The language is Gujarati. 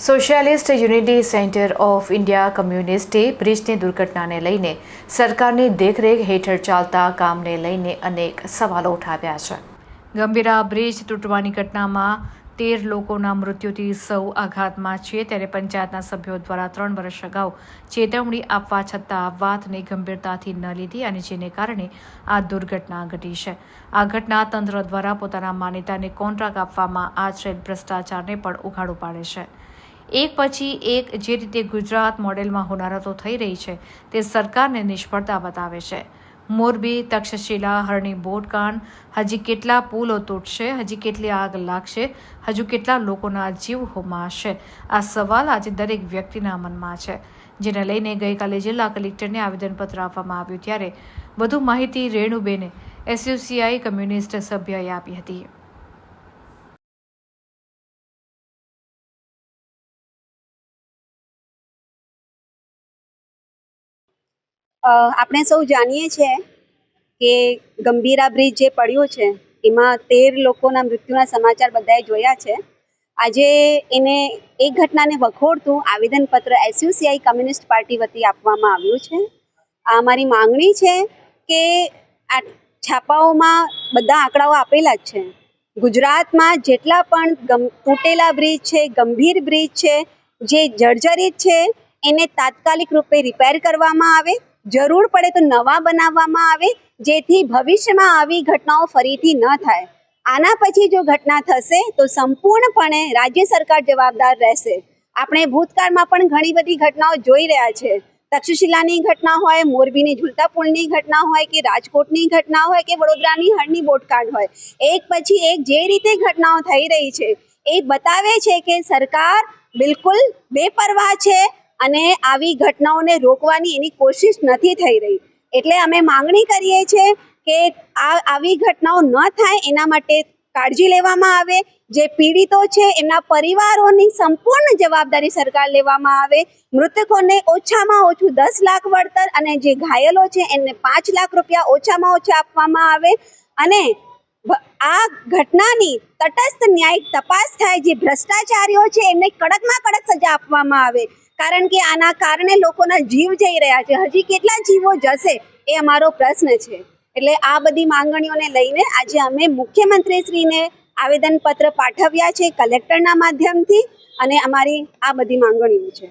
Socialist unity centre of India કમ્યુનિસ્ટે બ્રિજની દુર્ઘટનાને લઈને સરકારની દેખરેખ હેઠળ ચાલતા કામને લઈને અનેક સવાલો ઉઠાવ્યા છે. ગંભીરા બ્રિજ તૂટવાની ઘટનામાં તેર લોકોના મૃત્યુથી સૌ આઘાતમાં છે. ત્યારે પંચાયતના સભ્યો દ્વારા ત્રણ વર્ષ અગાઉ ચેતવણી આપવા છતાં વાતને ગંભીરતાથી ન લીધી અને જેને કારણે આ દુર્ઘટના ઘટી છે. આ ઘટના તંત્ર દ્વારા પોતાના માન્યતાને કોન્ટ્રાક્ટ આપવામાં આચરેલ ભ્રષ્ટાચારને પણ ઉઘાડું પાડે છે. એક પછી એક જે રીતે ગુજરાત મોડેલમાં હોનારતો થઈ રહી છે, તે સરકારને નિષ્ફળતા બતાવે છે. મોરબી, તક્ષશિલા, હરણી બોટકાંડ હજી કેટલા પુલો તૂટશે, હજી કેટલી આગ લાગશે, હજુ કેટલા લોકોના જીવ હોમાશે, આ સવાલ આજે દરેક વ્યક્તિના મનમાં છે. જેને લઈને ગઈકાલે જિલ્લા કલેક્ટરને આવેદનપત્ર આપવામાં આવ્યું, ત્યારે વધુ માહિતી રેણુબેને એસયુસીઆઈ કમ્યુનિસ્ટ સભ્યએ આપી હતી. આપણે સૌ જાણીએ છીએ કે ગંભીરા બ્રિજ જે પડ્યો છે, એમાં તેર લોકોના મૃત્યુના સમાચાર બધાએ જોયા છે. આજે એને એ ઘટનાને વખોડતું આવેદનપત્ર એસયુસીઆઈ કમ્યુનિસ્ટ પાર્ટી વતી આપવામાં આવ્યું છે. આ અમારી માંગણી છે કે આ છાપાઓમાં બધા આંકડાઓ આપેલા જ છે. ગુજરાતમાં જેટલા પણ તૂટેલા બ્રિજ છે, ગંભીર બ્રિજ છે, જે જર્જરિત છે, એને તાત્કાલિક રૂપે રિપેર કરવામાં આવે. જરૂર પડે તો નવા બનાવવામાં આવે, જેથી ભવિષ્યમાં આવી ઘટનાઓ ફરીથી ન થાય. આના પછી જો ઘટના થશે, તો સંપૂર્ણપણે રાજ્ય સરકાર જવાબદાર રહેશે. આપણે ભૂતકાળમાં પણ ઘણી બધી ઘટનાઓ જોઈ રહ્યા છે. તક્ષશિલાની ઘટના હોય, મોરબીની ઝૂલતા પુલની ઘટના હોય કે રાજકોટની ઘટના હોય કે વડોદરાની હળની બોટકાંડ હોય. એક પછી એક જે રીતે ઘટનાઓ થઈ રહી છે, એ બતાવે છે કે સરકાર બિલકુલ બેપરવાહ છે અને આવી ઘટનાઓને રોકવાની એની કોશિશ નથી થઈ રહી. એટલે અમે માંગણી કરીએ છીએ કે આ આવી ઘટનાઓ ન થાય એના માટે કાળજી લેવામાં આવે. જે પીડિતો છે એમના પરિવારોની સંપૂર્ણ જવાબદારી સરકાર લેવામાં આવે. મૃતકોને ઓછામાં ઓછું દસ લાખ વળતર અને જે ઘાયલો છે એમને પાંચ લાખ રૂપિયા ઓછામાં ઓછા આપવામાં આવે. અને આ ઘટનાની તટસ્થ ન્યાયિક તપાસ થાય, જે ભ્રષ્ટાચારીઓ છે એમને કડકમાં કડક સજા આપવામાં આવે. કારણ કે આના કારણે લોકોના જીવ જઈ રહ્યા છે. હજી કેટલા જીવો જશે એ અમારો પ્રશ્ન છે. એટલે આ બધી માંગણીઓને લઈને આજે અમે મુખ્યમંત્રીશ્રીને આવેદનપત્ર પાઠવ્યા છે કલેક્ટરના માધ્યમથી અને અમારી આ બધી માંગણીઓ છે.